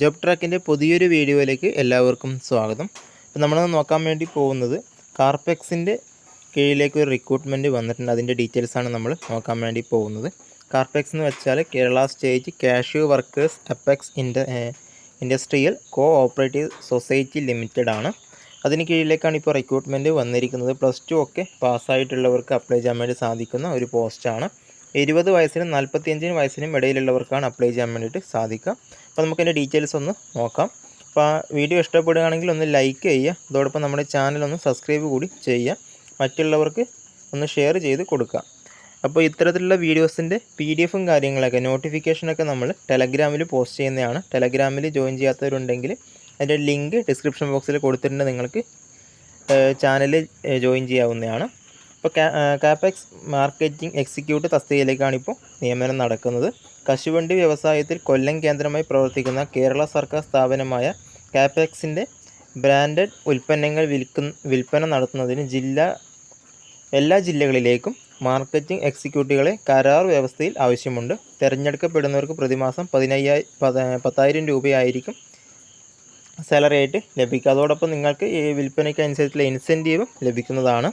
Job ട്രാക്കിന്റെ പുതിയൊരു വീഡിയോയിലേക്ക് എല്ലാവർക്കും സ്വാഗതം. അപ്പോൾ നമ്മൾ നോക്കാൻ വേണ്ടി പോകുന്നത് കാർപെക്സിന്റെ കീഴിലേക്ക് ഒരു റിക്രൂട്ട്മെന്റ് വന്നിട്ടുണ്ട്. അതിന്റെ ഡീറ്റെയിൽസാണ് നമ്മൾ നോക്കാൻ വേണ്ടി പോകുന്നത്. കാർപെക്സ് എന്ന് വെച്ചാൽ Kerala state cashew workers apex ഇൻഡ industrial co operative society limited ആണ്. അതിന് കീഴിലേക്കാണ് ഇപ്പോൾ റിക്രൂട്ട്മെന്റ് വന്നിരിക്കുന്നത്. പ്ലസ് ടു ഒക്കെ പാസ്സായിട്ടുള്ളവർക്ക് അപ്ലൈ ചെയ്യാൻ വേണ്ടി സാധിക്കുന്ന ഒരു പോസ്റ്റാണ് ഇരുപത് വയസ്സിനും നാൽപ്പത്തിയഞ്ചിനും വയസ്സിനും ഇടയിലുള്ളവർക്കാണ് അപ്ലൈ ചെയ്യാൻ വേണ്ടിയിട്ട് സാധിക്കുക. അപ്പോൾ നമുക്ക് നമുക്കതിന്റെ ഡീറ്റെയിൽസ് ഒന്ന് നോക്കാം. അപ്പോൾ ആ വീഡിയോ ഇഷ്ടപ്പെടുകയാണെങ്കിൽ ഒന്ന് ലൈക്ക് ചെയ്യുക. അതോടൊപ്പം നമ്മുടെ ചാനൽ ഒന്ന് സബ്സ്ക്രൈബ് കൂടി ചെയ്യുക. മറ്റുള്ളവർക്ക് ഒന്ന് ഷെയർ ചെയ്ത് കൊടുക്കുക. അപ്പോൾ ഇത്തരത്തിലുള്ള വീഡിയോസിന്റെ പി ഡി എഫും കാര്യങ്ങളൊക്കെ നോട്ടിഫിക്കേഷനൊക്കെ നമ്മൾ ടെലഗ്രാമിൽ പോസ്റ്റ് ചെയ്യുന്നതാണ്. ടെലഗ്രാമിൽ ജോയിൻ ചെയ്യാത്തവരുണ്ടെങ്കിൽ അതിന്റെ ലിങ്ക് ഡിസ്ക്രിപ്ഷൻ ബോക്സിൽ കൊടുത്തിട്ടുണ്ട് നിങ്ങൾക്ക് ചാനൽ ജോയിൻ ചെയ്യാവുന്നതാണ്. ഇപ്പോൾ കാപ്പക്സ് മാർക്കറ്റിംഗ് എക്സിക്യൂട്ടീവ് തസ്തികയിലേക്കാണ് ഇപ്പോൾ നിയമനം നടക്കുന്നത്. കശുവണ്ടി വ്യവസായത്തിൽ കൊല്ലം കേന്ദ്രമായി പ്രവർത്തിക്കുന്ന കേരള സർക്കാർ സ്ഥാപനമായ കാപ്പക്സിന്റെ ബ്രാൻഡഡ് ഉൽപ്പന്നങ്ങൾ വിൽക്കുന്ന വിൽപ്പന നടത്തുന്നതിന് ജില്ലാ എല്ലാ ജില്ലകളിലേക്കും മാർക്കറ്റിംഗ് എക്സിക്യൂട്ടീവുകളെ കരാർ വ്യവസ്ഥയിൽ ആവശ്യമുണ്ട്. തിരഞ്ഞെടുക്കപ്പെടുന്നവർക്ക് പ്രതിമാസം പതിനയ്യായി പത്തായിരം രൂപയായിരിക്കും സാലറി ആയിട്ട് ലഭിക്കുക. അതോടൊപ്പം നിങ്ങൾക്ക് ഈ വിൽപ്പനയ്ക്കനുസരിച്ചുള്ള ഇൻസെന്റീവും ലഭിക്കുന്നതാണ്.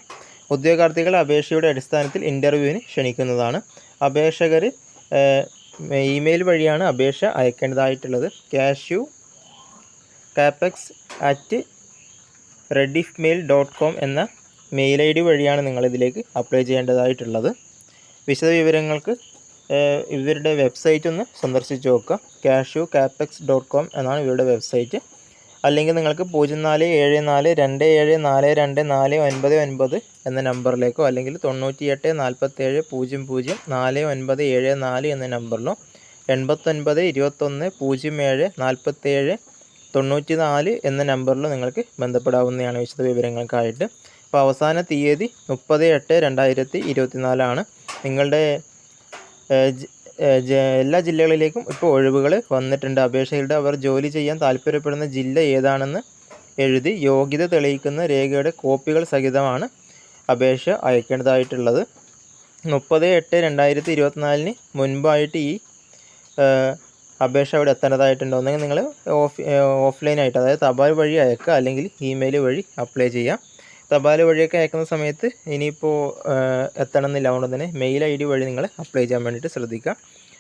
ഉദ്യോഗാർത്ഥികൾ അപേക്ഷയുടെ അടിസ്ഥാനത്തിൽ ഇന്റർവ്യൂവിന് ക്ഷണിക്കുന്നതാണ്. അപേക്ഷകർ ഇമെയിൽ വഴിയാണ് അപേക്ഷ അയക്കേണ്ടതായിട്ടുള്ളത്. Cashew capex at Rediff mail dot com എന്ന മെയിൽ ഐ ഡി വഴിയാണ് നിങ്ങളിതിലേക്ക് അപ്ലൈ ചെയ്യേണ്ടതായിട്ടുള്ളത്. വിശദവിവരങ്ങൾക്ക് ഇവരുടെ വെബ്സൈറ്റ് ഒന്ന് സന്ദർശിച്ച് നോക്കുക. ക്യാഷ്യു കാപ്പക്സ് ഡോട്ട് കോം എന്നാണ് ഇവരുടെ വെബ്സൈറ്റ്. അല്ലെങ്കിൽ നിങ്ങൾക്ക് പൂജ്യം നാല് ഏഴ് നാല് രണ്ട് ഏഴ് നാല് രണ്ട് നാല് ഒൻപത് ഒൻപത് എന്ന നമ്പറിലേക്കോ അല്ലെങ്കിൽ തൊണ്ണൂറ്റി എട്ട് നാൽപ്പത്തേഴ് പൂജ്യം പൂജ്യം നാല് ഒൻപത് ഏഴ് നാല് എന്ന നമ്പറിലോ എൺപത്തൊൻപത് ഇരുപത്തൊന്ന് പൂജ്യം ഏഴ് നാൽപ്പത്തേഴ് തൊണ്ണൂറ്റി നാല് എന്ന നമ്പറിലോ നിങ്ങൾക്ക് ബന്ധപ്പെടാവുന്നതാണ് വിശദ വിവരങ്ങൾക്കായിട്ട്. അപ്പോൾ അവസാന തീയതി മുപ്പത് എട്ട് രണ്ടായിരത്തി ഇരുപത്തിനാലാണ്. നിങ്ങളുടെ എല്ലാ ജില്ലകളിലേക്കും ഇപ്പോൾ ഒഴിവുകൾ വന്നിട്ടുണ്ട്. അപേക്ഷകളുടെ അവർ ജോലി ചെയ്യാൻ താല്പര്യപ്പെടുന്ന ജില്ല ഏതാണെന്ന് എഴുതി യോഗ്യത തെളിയിക്കുന്ന രേഖയുടെ കോപ്പികൾ സഹിതമാണ് അപേക്ഷ അയക്കേണ്ടതായിട്ടുള്ളത്. മുപ്പത് എട്ട് രണ്ടായിരത്തി ഇരുപത്തിനാലിന് മുൻപായിട്ട് ഈ അപേക്ഷ അവിടെ എത്തേണ്ടതായിട്ടുണ്ട്? ഒന്നെങ്കിൽ നിങ്ങൾ ഓഫ് ഓഫ്ലൈനായിട്ട് അതായത് തപാൽ വഴി അയക്കുക അല്ലെങ്കിൽ ഇമെയിൽ വഴി അപ്ലൈ ചെയ്യാം. തപാൽ വഴിയൊക്കെ അയക്കുന്ന സമയത്ത് ഇനിയിപ്പോൾ എത്തണം എന്നില്ല അതുകൊണ്ട് തന്നെ മെയിൽ ഐ ഡി വഴി നിങ്ങൾ അപ്ലൈ ചെയ്യാൻ വേണ്ടിയിട്ട് ശ്രദ്ധിക്കുക.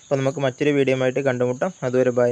അപ്പോൾ നമുക്ക് മറ്റൊരു വീഡിയോ ആയിട്ട് കണ്ടുമുട്ടാം. അതുവരെ ബൈ